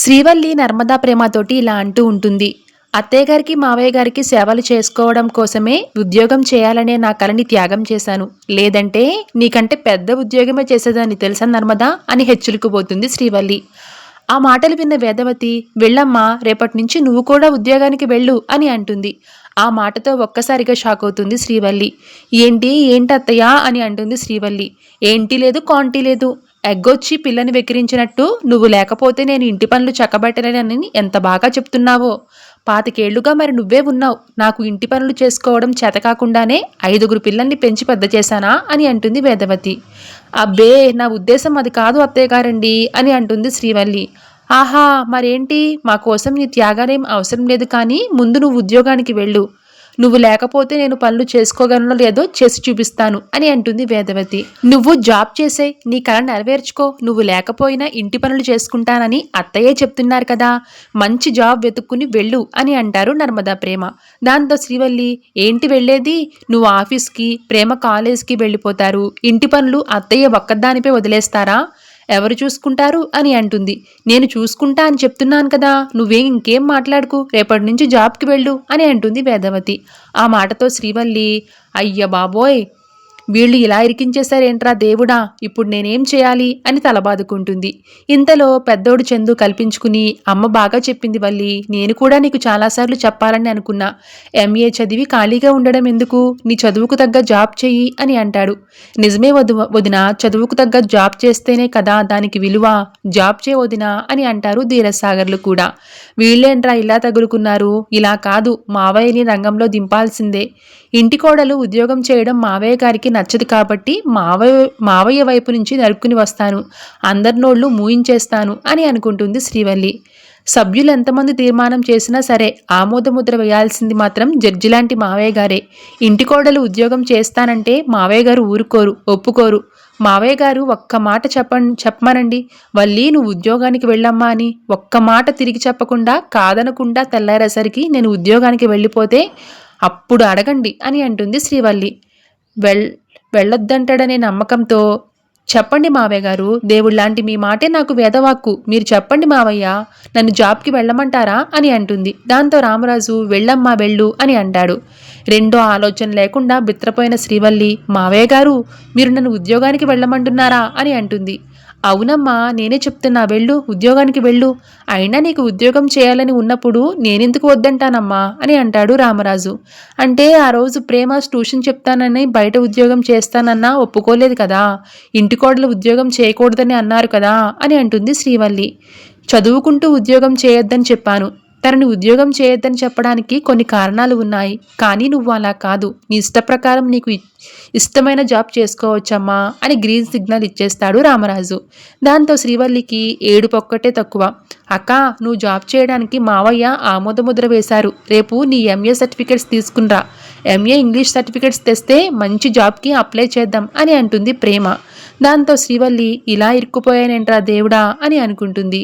శ్రీవల్లి నర్మదా ప్రేమతోటి ఇలా అంటూ ఉంటుంది. అత్తయ్య గారికి మావయ్య గారికి సేవలు చేసుకోవడం కోసమే ఉద్యోగం చేయాలనే నా కలని త్యాగం చేశాను. లేదంటే నీకంటే పెద్ద ఉద్యోగమే చేసేదాన్ని తెలుసా నర్మదా? అని హెచ్చులుకుపోతుంది శ్రీవల్లి. ఆ మాటలు విన్న వేదవతి వెళ్ళమ్మా రేపటి నుంచి నువ్వు కూడా ఉద్యోగానికి వెళ్ళు అని అంటుంది. ఆ మాటతో ఒక్కసారిగా షాక్ అవుతుంది శ్రీవల్లి. ఏంటి ఏంటి అత్తయ్య అని అంటుంది శ్రీవల్లి. ఏంటి లేదు కాంటి లేదు. ఎగ్గొచ్చి పిల్లని వెక్కిరించినట్టు నువ్వు లేకపోతే నేను ఇంటి పనులు చక్కబెట్టలేనని ఎంత బాగా చెప్తున్నావో. పాతికేళ్ళుగా మరి నువ్వే ఉన్నావు. నాకు ఇంటి పనులు చేసుకోవడం చేతకాకుండానే ఐదుగురు పిల్లల్ని పెంచి పెద్ద చేశానా అని అంటుంది వేదవతి. అబ్బే నా ఉద్దేశం అది కాదు అత్తయ్య గారండి అని అంటుంది శ్రీవల్లి. ఆహా మరేంటి? మా కోసం నీ త్యాగాలేం అవసరం లేదు కానీ ముందు నువ్వు ఉద్యోగానికి వెళ్ళు. నువ్వు లేకపోతే నేను పనులు చేసుకోగలను లేదో చేసి చూపిస్తాను అని అంటుంది వేదవతి. నువ్వు జాబ్ చేసే నీ కళ నెరవేర్చుకో నువ్వు లేకపోయినా ఇంటి పనులు చేసుకుంటానని అత్తయ్యే చెప్తున్నారు కదా. మంచి జాబ్ వెతుక్కుని వెళ్ళు అని అంటారు నర్మదా ప్రేమ. దాంతో శ్రీవల్లి ఏంటి వెళ్ళేది? నువ్వు ఆఫీస్కి ప్రేమ కాలేజ్కి వెళ్ళిపోతారు. ఇంటి పనులు అత్తయ్య ఒక్కదానిపై వదిలేస్తారా? ఎవరు చూసుకుంటారు అని అంటుంది. నేను చూసుకుంటా అని చెప్తున్నాను కదా నువ్వేం ఇంకేం మాట్లాడుకు రేపటి నుంచి జాబ్కి వెళ్ళు అని అంటుంది వేదవతి. ఆ మాటతో శ్రీవల్లి అయ్య బాబోయ్ వీళ్ళు ఇలా ఇరికించేశారేంట్రా దేవుడా? ఇప్పుడు నేనేం చేయాలి? అని తలబాదుకుంటుంది. ఇంతలో పెద్దోడు చందు కల్పించుకుని అమ్మ బాగా చెప్పింది వల్లి నేను కూడా నీకు చాలాసార్లు చెప్పాలని అనుకున్నా. ఎంఏ చదివి ఖాళీగా ఉండడం ఎందుకు? నీ చదువుకు తగ్గ జాబ్ చెయ్యి అని అంటాడు. నిజమే వదు వదిన చదువుకు తగ్గ జాబ్ చేస్తేనే కదా దానికి విలువ? జాబ్ చే వదిన అని అంటారు ధీరసాగర్లు కూడా. వీళ్ళేంట్రా ఇలా తగులుకున్నారు? ఇలా కాదు మావయ్యని రంగంలో దింపాల్సిందే. ఇంటి కోడలు ఉద్యోగం చేయడం మావయ్య గారికి నచ్చదు కాబట్టి మావయ్య మావయ్య వైపు నుంచి నరుక్కుని వస్తాను. అందరి నోళ్ళు మూయించేస్తాను అని అనుకుంటుంది శ్రీవల్లి. సభ్యులు ఎంతమంది తీర్మానం చేసినా సరే ఆమోదముద్ర వేయాల్సింది మాత్రం జడ్జి లాంటి మావయ్య గారే. ఇంటి కోడలు ఉద్యోగం చేస్తానంటే మావయ్య గారు ఊరుకోరు ఒప్పుకోరు. మావయ్య గారు ఒక్క మాట చెప్పండి చెప్పమనండి. వల్లి నువ్వు ఉద్యోగానికి వెళ్ళమ్మా అని ఒక్క మాట తిరిగి చెప్పకుండా కాదనకుండా తెల్లారేసరికి నేను ఉద్యోగానికి వెళ్ళిపోతే అప్పుడు అడగండి అని అంటుంది శ్రీవల్లి. వెళ్ వెళ్ళొద్దంటాడనే నమ్మకంతో చెప్పండి మావయ్య గారు దేవుళ్ళలాంటి మీ మాటే నాకు వేదవాక్కు. మీరు చెప్పండి మావయ్య నన్ను జాబ్కి వెళ్ళమంటారా అని అంటుంది. దాంతో రామరాజు వెళ్ళమ్మా వెళ్ళు అని అంటాడు. రెండో ఆలోచన లేకుండా బిత్రపోయిన శ్రీవల్లి మావయ్య గారు మీరు నన్ను ఉద్యోగానికి వెళ్ళమంటున్నారా అని అంటుంది. అవునమ్మా నేనే చెప్తున్నా వెళ్ళు ఉద్యోగానికి వెళ్ళు. అయినా నీకు ఉద్యోగం చేయాలని ఉన్నప్పుడు నేనెందుకు వద్దంటానమ్మా? అని అంటాడు రామరాజు. అంటే ఆ రోజు ప్రేమ ట్యూషన్ చెప్తానని బయట ఉద్యోగం చేస్తానన్నా ఒప్పుకోలేదు కదా. ఇంటి కోడలు ఉద్యోగం చేయకూడదని అన్నారు కదా అని అంటుంది శ్రీవల్లి. చదువుకుంటూ ఉద్యోగం చేయొద్దని చెప్పాను. తనని ఉద్యోగం చేయొద్దని చెప్పడానికి కొన్ని కారణాలు ఉన్నాయి. కానీ నువ్వు అలా కాదు. నీ ఇష్ట ప్రకారం నీకు ఇష్టమైన జాబ్ చేసుకోవచ్చమ్మా అని గ్రీన్ సిగ్నల్ ఇచ్చేస్తాడు రామరాజు. దాంతో శ్రీవల్లికి ఏడుపొక్కటే తక్కువ. అక్క నువ్వు జాబ్ చేయడానికి మావయ్య ఆమోదముద్ర వేశారు. రేపు నీ ఎంఏ సర్టిఫికేట్స్ తీసుకునిరా. ఎంఏ ఇంగ్లీష్ సర్టిఫికేట్స్ తెస్తే మంచి జాబ్కి అప్లై చేద్దాం అని అంటుంది ప్రేమ. దాంతో శ్రీవల్లి ఇలా ఇరుక్కుపోయానేంట్రా దేవుడా అని అనుకుంటుంది.